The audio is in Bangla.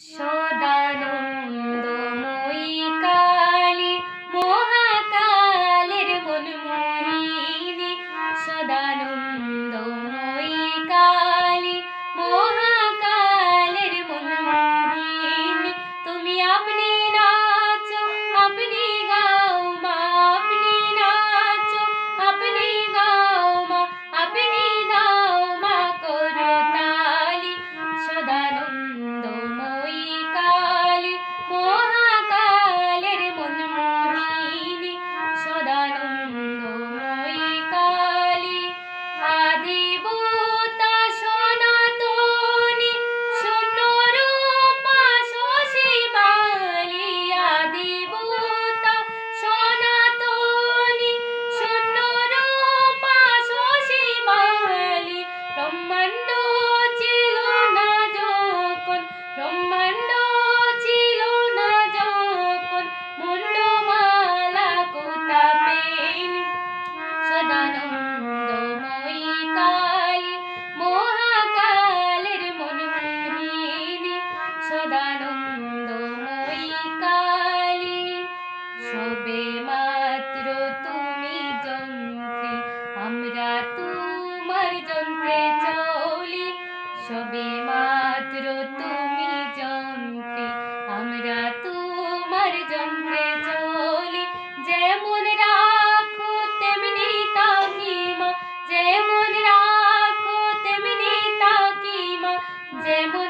小だろ চমকে চলি, সবে মাত্র তুমি যন্ত্রে আমরা তোমার যন্ত্রে চলি, যেমন রাখো তেমনি তাকিমা যেমন রাখো তেমনি তাকিমা যেমন